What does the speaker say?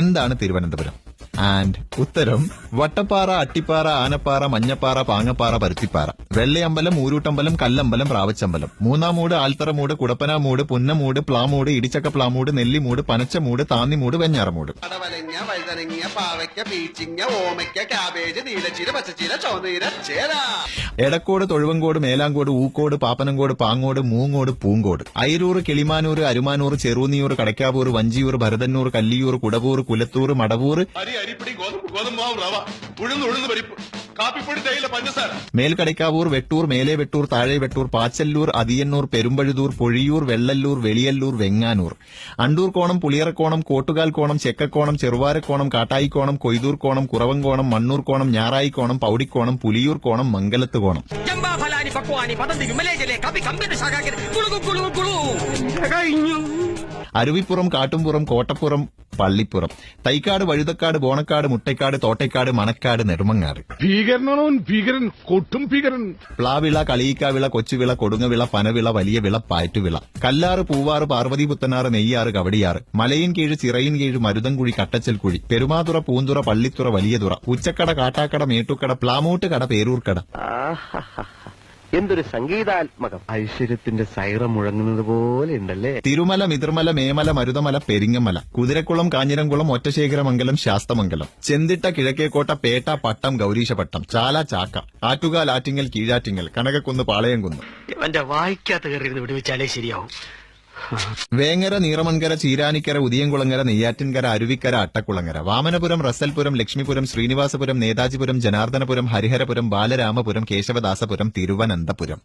എന്താണ് തിരുവനന്തപുരം? ആൻഡ് ഉത്തരം വട്ടപ്പാറ അട്ടിപ്പാറ ആനപ്പാറ മഞ്ഞപ്പാറ പാങ്ങപ്പാറ പരുത്തിപ്പാറ. വെള്ളയമ്പലം ഊരൂട്ടമ്പലം കല്ലമ്പലം പ്രാവച്ചമ്പലം മൂന്നാമൂട് ആൽത്തറമൂട് കുടപ്പനാമൂട് പുന്നമൂട് പ്ലാമൂട് ഇടിച്ചക്ക പ്ലാമൂട് നെല്ലിമൂട് പനച്ചമൂട് താന്നിമൂട് വെഞ്ഞാറമൂട് പടവലങ്ങ പാവയ്ക്ക പീച്ചിങ്ങ ഓമയ്ക്ക കാബേജ് നീലച്ചീര പച്ചച്ചീര ചോന്നീര ചേര. എടക്കോട് തൊഴുവങ്കോട് മേലാങ്കോട് ഊക്കോട് പാപ്പനങ്കോട് പാങ്ങോട് മൂങ്ങോട് പൂങ്കോട്. അയിരൂർ കിളിമാനൂർ അരുമാനൂർ ചെറുനീയൂർ കടക്കാവൂർ വഞ്ചിയൂർ ഭരതന്നൂർ കല്ലിയൂർ കുടവൂർ കുലത്തൂർ മടവൂർ. അരി അരിപ്പിടി ഗോതമ്പ് ഗോതമ്പ് മാവ് റവ. ഉഴുന്ന് ഉഴുന്ന് പരിപ്പ്. കാപ്പിപ്പൊടി തേയില പഞ്ചസാര. മേൽക്കടക്കാവൂർ വെട്ടൂർ മേലെ വെട്ടൂർ താഴെ വെട്ടൂർ പാച്ചല്ലൂർ അതിയന്നൂർ പെരുമ്പഴുതൂർ പൊഴിയൂർ വെള്ളല്ലൂർ വെളിയല്ലൂർ വെങ്ങാനൂർ. അണ്ടൂർ കോണം പുളിയറക്കോണം കോട്ടുകാൽ കോണം ചെക്കക്കോണം ചെറുവാരക്കോണം കാട്ടായിക്കോണം കൊയ്തൂർ കോണം കുറവങ്കോണം മണ്ണൂർ കോണം ഞാറായിക്കോണം പൗടിക്കോണം പുലിയൂർ കോണം മംഗലത്ത് കോണം. ഫലാനി പക്വാനി പദന്തി വിമലേജലെ കപി കമ്പിത ശാഖാകര കുളുകു കുളുകു കുളു. കഴിഞ്ഞു. അരുവിപ്പുറം കാട്ടുംപുറം കോട്ടപ്പുറം പള്ളിപ്പുറം. തൈക്കാട് വഴുതക്കാട് ബോണക്കാട് മുട്ടക്കാട് തോട്ടയ്ക്കാട് മണക്കാട് നെടുമങ്ങാട്. ഭീകരനാണോ ഭീകരൻ കൊട്ടും ഭീകരൻ. പ്ലാവിള കളിയിക്കാവിള കൊച്ചുവിള കൊടുങ്ങവിള പനവിള വലിയ വിള പാറ്റുവിള. കല്ലാറ് പൂവാറ് പാർവതി പുത്തനാറ് നെയ്യാറ് കവടിയാറ്. മലയിൻ കീഴ് ചിറയിൻ കീഴ് മരുതൻകുഴി കട്ടച്ചൽ കുഴി. പെരുമാതുറ പൂന്തുറ പള്ളിത്തുറ വലിയതുറ. ഉച്ചക്കട കാട്ടാക്കട മേട്ടുക്കട പ്ലാമൂട്ടുകട പേരൂർക്കട. എന്തൊരു സംഗീതാത്മകം. ഐശ്വര്യത്തിന്റെ സൈറ മുഴങ്ങുന്നത് പോലെ ഉണ്ടല്ലേ? തിരുമല മിതിർമല മേമല മരുതമല പെരിങ്ങമല കുതിരക്കുളം കാഞ്ഞിരംകുളം ഒറ്റശേഖരമംഗലം ശാസ്തമംഗലം ചെന്തിട്ട കിഴക്കേക്കോട്ട പേട്ട പട്ടം ഗൗരീശപട്ടം ചാല ചാക്ക ആറ്റുകാൽ ആറ്റിങ്ങൽ കീഴാറ്റിങ്ങൽ കനകക്കുന്ന് പാളയംകുന്ന്. കുന്ന് വായിക്കാത്ത കയറി വിടുവിച്ചാലേ ശരിയാവും. വേങ്ങര നീറമൺകര ചീരാനിക്കര ഉദിയംകുളങ്ങര നെയ്യാറ്റിൻകര അരുവിക്കര അട്ടക്കുളങ്ങര. വാമനപുരം റസൽപുരം ലക്ഷ്മിപുരം ശ്രീനിവാസപുരം നേതാജിപുരം ജനാർദ്ദനപുരം ഹരിഹരപുരം ബാലരാമപുരം കേശവദാസപുരം തിരുവനന്തപുരം.